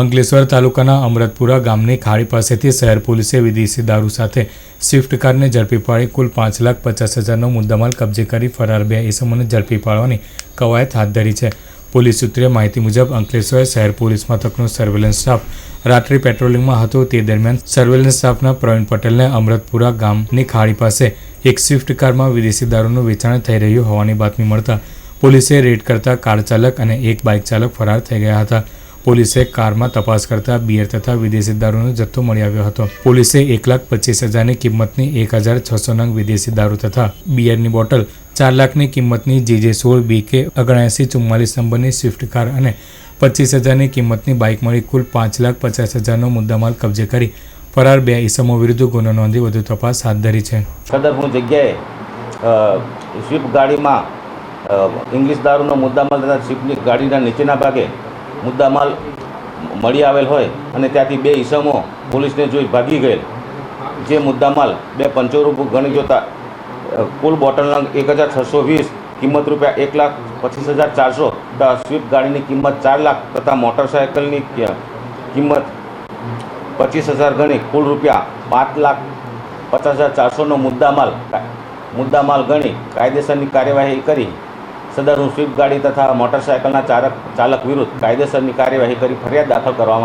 અંકલેશ્વર તાલુકાના અમરતપુરા ગામની ખાડી પાસેથી શહેર પોલીસે વિદેશી દારૂ સાથે સ્વિફ્ટ કારને ઝડપી પાડી કુલ પાંચ લાખ પચાસ હજારનો મુદ્દામાલ કબજે કરી ફરાર બે ઇસમોને ઝડપી પાડવાની કવાયત હાથ ધરી છે. પોલીસ સૂત્રે માહિતી મુજબ, અંકલેશ્વર શહેર પોલીસ મથકનો સર્વેલન્સ સ્ટાફ રાત્રિ પેટ્રોલિંગમાં હતો. તે દરમિયાન સર્વેલન્સ સ્ટાફના પ્રવીણ પટેલને અમરતપુરા ગામની ખાડી પાસે એક સ્વિફ્ટ કારમાં વિદેશી દારૂનું વેચાણ થઈ રહ્યું હોવાની બાતમી મળતા પોલીસે રેડ કરતા કાર ચાલક અને એક બાઇક ચાલક ફરાર થઈ ગયા હતા. પોલીસે કારમાં તપાસ કરતા બિયર તથા વિદેશી દારૂનો જથ્થો મળી આવ્યો હતો. પોલીસે એક લાખ પચીસ હજારની કિંમતની એક હજાર છસો નંગ વિદેશી દારૂ તથા બિયરની બોટલ, ચાર લાખની કિંમતની જીજે સોળ બીકે ઓગણએંસી ચુમ્માલીસ નંબરની સ્વિફ્ટ કાર અને પચીસ હજારની કિંમતની બાઇક મળી કુલ પાંચ લાખ પચાસ હજારનો મુદ્દામાલ કબજે કરી ફરાર બે ઇસમો વિરુદ્ધ ગુનો નોંધી વધુ તપાસ હાથ ધરી છે. સદરપુર જગ્યાએ સ્વિફ્ટ ગાડીમાં ઇંગ્લિશ દારૂનો મુદ્દામાલ તથા સ્વિફ્ટની ગાડીના નીચેના ભાગે મુદ્દામાલ મળી આવેલ હોય અને ત્યાંથી બે ઈસમો પોલીસને જોઈ ભાગી ગયેલ. જે મુદ્દામાલ બે પંચોરૂપ ગણી જોતા કુલ બોટલના એક હજાર છસો વીસ, કિંમત રૂપિયા એક લાખ પચીસ હજાર ચારસો તથા સ્વિફ્ટ ગાડીની કિંમત ચાર લાખ તથા મોટરસાયકલની કિંમત પચીસ હજાર ગણી, કુલ રૂપિયા પાંચ લાખ પચાસ હજાર ચારસોનો મુદ્દામાલ મુદ્દામાલ ગણી કાયદેસરની કાર્યવાહી કરી. સદરનું સ્વિફ્ટ ગાડી તથા મોટરસાયકલના ચાલક ચાલક વિરુદ્ધ કાયદેસરની કાર્યવાહી કરી ફરિયાદ દાખલ કરવામાં